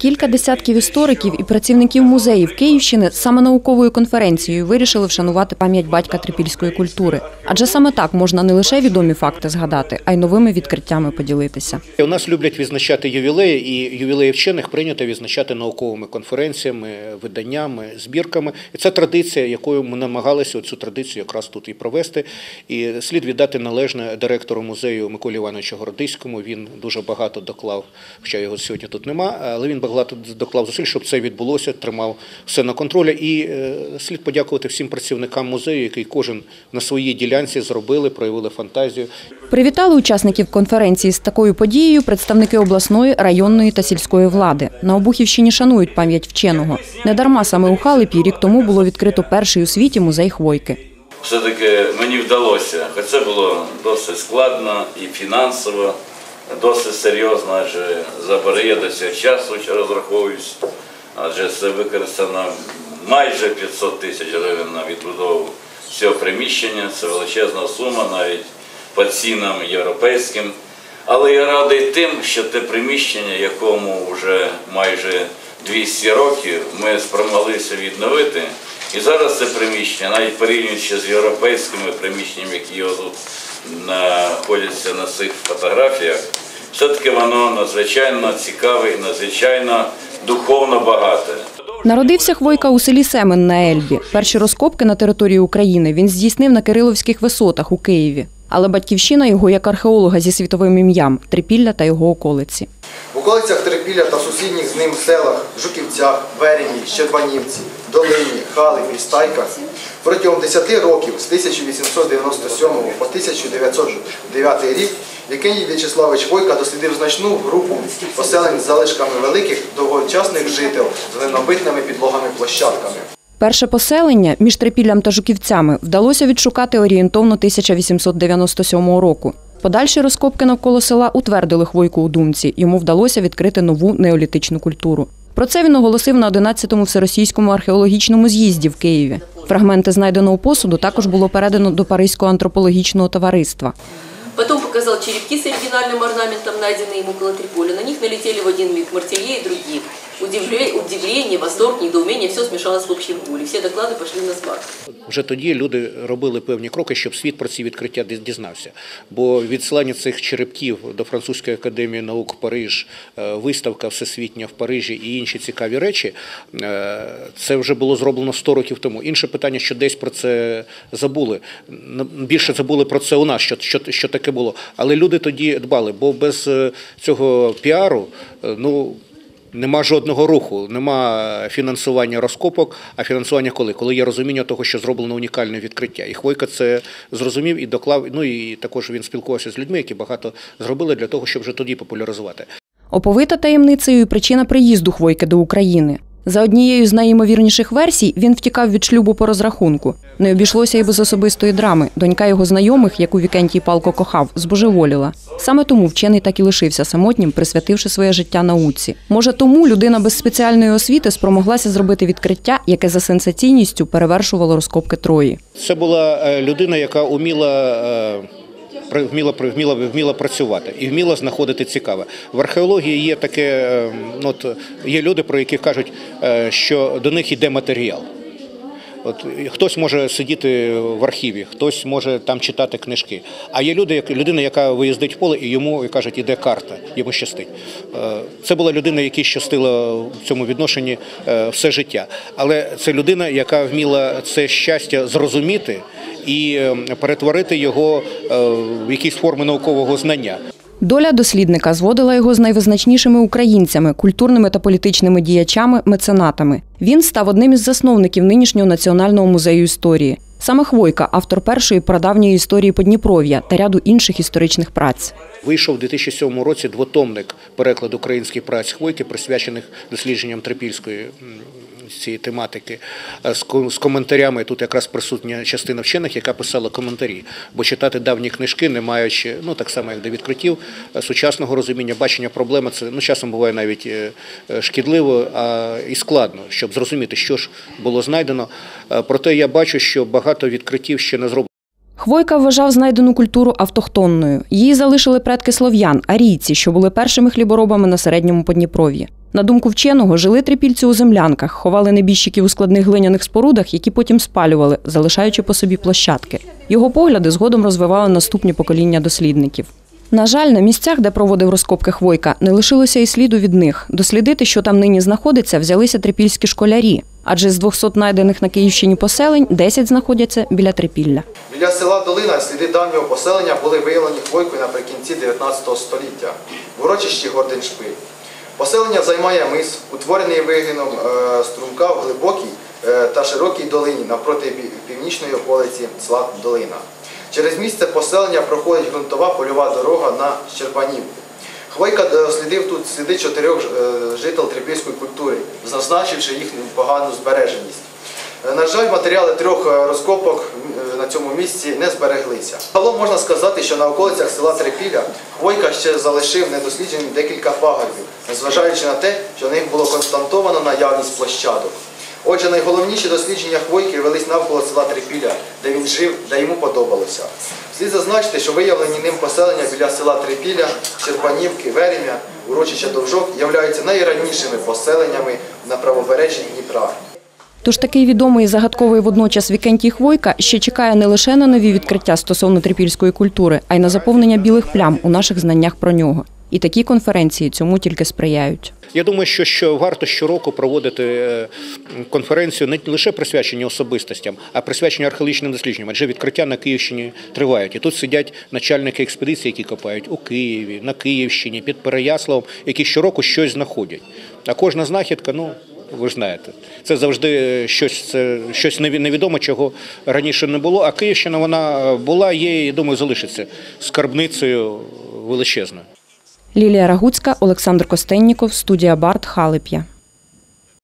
Кілька десятків істориків і працівників музеїв Київщини саме науковою конференцією вирішили вшанувати пам'ять батька трипільської культури. Адже саме так можна не лише відомі факти згадати, а й новими відкриттями поділитися. У нас люблять відзначати ювілеї, і ювілеї вчених прийнято відзначати науковими конференціями, виданнями, збірками. І це традиція, якою ми намагалися цю традицію якраз тут і провести. І слід віддати належне директору музею Миколі Івановичу Городиському. Він дуже багато доклав, хоча його сьогодні тут нема, але він багато доклав зусиль, щоб це відбулося, тримав все на контролі. І е, слід подякувати всім працівникам музею, які кожен на своїй ділянці зробили, проявили фантазію. Привітали учасників конференції з такою подією представники обласної, районної та сільської влади. На Обухівщині шанують пам'ять вченого. Недарма саме у Халипі рік тому було відкрито перший у світі музей Хвойки. Все-таки мені вдалося, хоч це було досить складно і фінансово, досить серйозно, адже забере до цього часу, розраховуюсь, адже це використано майже 500 тисяч гривень на відбудову цього приміщення. Це величезна сума, навіть по цінам європейським. Але я радий тим, що те приміщення, якому вже майже 200 років, ми спромоглися відновити. І зараз це приміщення, навіть порівнюючи з європейськими приміщеннями, які його тут знаходяться на цих фотографіях, все-таки воно надзвичайно цікаве і надзвичайно духовно багате. Народився Хвойка у селі Семен на Ельбі. Перші розкопки на території України він здійснив на Кириловських висотах у Києві. Але батьківщина його як археолога зі світовим ім'ям Трипілля та його околиці. В околицях Терпілля та сусідніх з ним селах Жуківцях, Верені, Щербанівці, Долині, Халипі, Стайках протягом 10 років з 1897 по 1909 рік Вікеній В'ячеславович Войка дослідив значну групу поселень з залишками великих довгочасних жител з глинобитними підлогами площадками. Перше поселення між Трипіллям та Жуківцями вдалося відшукати орієнтовно 1897 року. Подальші розкопки навколо села утвердили Хвойку у думці. Йому вдалося відкрити нову неолітичну культуру. Про це він оголосив на 11-му всеросійському археологічному з'їзді в Києві. Фрагменти знайденого посуду також було передано до Паризького антропологічного товариства. Потом показал черепки с оригинальным орнаментом, найденные им около Триполя. На них налетели в один миг мартелье и другие. Удивление, удивление, восторг, недоумение, все смешалось в общем гуле. Все доклады пошли на смарт. Вже тоді люди робили певні кроки, щоб світ про ці відкриття діз- дізнався. Бо відсилання цих черепків до Французької академії наук Париж, е, виставка всесвітня в Парижі і інші цікаві речі, е, це вже було зроблено 100 років тому. Інше питання, що десь про це забули. Більше забули про це у нас, що, що, що таке було. Але люди тоді дбали, бо без е, цього піару, ну. Нема жодного руху, нема фінансування розкопок, а фінансування коли? Коли є розуміння того, що зроблено унікальне відкриття. І Хвойка це зрозумів і доклав. Ну і також він спілкувався з людьми, які багато зробили для того, щоб вже тоді популяризувати. Оповита таємницею причина приїзду Хвойки до України. За однією з найімовірніших версій, він втікав від шлюбу по розрахунку. Не обійшлося й без особистої драми. Донька його знайомих, яку Вікентій палко кохав, збожеволіла. Саме тому вчений так і лишився самотнім, присвятивши своє життя науці. Може, тому людина без спеціальної освіти спромоглася зробити відкриття, яке за сенсаційністю перевершувало розкопки Трої. Це була е, людина, яка уміла. Вміла, вміла, вміла працювати і вміла знаходити цікаве. В археології є таке, е, ну, от, є люди, про яких кажуть, е, що до них йде матеріал. От хтось може сидіти в архіві, хтось може там читати книжки. А є люди, як людина, яка виїздить в поле, і йому як кажуть, іде карта, йому щастить. Е, Це була людина, якій щастила в цьому відношенні е, все життя. Але це людина, яка вміла це щастя зрозуміти і е, перетворити його е, в якісь форми наукового знання. Доля дослідника зводила його з найвизначнішими українцями, культурними та політичними діячами, меценатами. Він став одним із засновників нинішнього національного музею історії. Саме Хвойка, автор першої прадавньої історії Подніпров'я та ряду інших історичних праць. Вийшов у 2007 році двотомник перекладу українських праць Хвойки, присвячених дослідженням трипільської цієї тематики е, з коментарями. Тут якраз присутня частина вчених, яка писала коментарі. Бо читати давні книжки, не маючи, ну так само як до відкриттів, е, сучасного розуміння, бачення проблеми, це ну часом буває навіть е, шкідливо а і складно, щоб зрозуміти, що ж було знайдено. Проте я бачу, що багато відкриттів ще не зроблено. Хвойка вважав знайдену культуру автохтонною. Її залишили предки слов'ян, арійці, що були першими хліборобами на середньому Подніпров'ї. На думку вченого, жили трипільці у землянках, ховали небіжчиків у складних глиняних спорудах, які потім спалювали, залишаючи по собі площадки. Його погляди згодом розвивали наступні покоління дослідників. На жаль, на місцях, де проводив розкопки Хвойка, не лишилося і сліду від них. Дослідити, що там нині знаходиться, взялися трипільські школярі. Адже з 200 знайдених на Київщині поселень 10 знаходяться біля Трипілля. Біля села Долина сліди давнього поселення були виявлені хвойкою наприкінці 19 століття в урочищі Горденшпиль. Поселення займає мис, утворений вигином е, струмка в глибокій е, та широкій долині навпроти північної околиці села Долина. Через місце поселення проходить ґрунтова польова дорога на Щербанівку. Хвойка дослідив тут сліди чотирьох жителів жител трипільської культури, зазначивши їхню погану збереженість. Е, На жаль, матеріали трьох е, розкопок е, на цьому місці не збереглися. Загалом можна сказати, що на околицях села Трипілля Хвойка ще залишив недослідженим декілька пагорбів, незважаючи на те, що в них було константовано наявність площадок. Отже, найголовніші дослідження Хвойки велись навколо села Трипілля, де він жив, де йому подобалося. Слід зазначити, що виявлені ним поселення біля села Трипілля, Черпанівки, Веремя, урочища Довжок являються найранішими поселеннями на правобережжі Дніпра. Тож такий відомий і загадковий водночас Вікентій Хвойка ще чекає не лише на нові відкриття стосовно трипільської культури, а й на заповнення білих плям у наших знаннях про нього. І такі конференції цьому тільки сприяють. Я думаю, що, що варто щороку проводити е, конференцію не лише присвячені особистостям, а присвячені археологічним дослідженням. Адже відкриття на Київщині тривають. І тут сидять начальники експедиції, які копають у Києві, на Київщині, під Переяславом, які щороку щось знаходять. А кожна знахідка, ну. Ви ж знаєте, це завжди е, щось, це щось невідоме, чого раніше не було. А Київщина вона була, є і думаю, залишиться скарбницею величезною. Лілія Рагуцька, Олександр Костенніков, студія Барт Халип'я.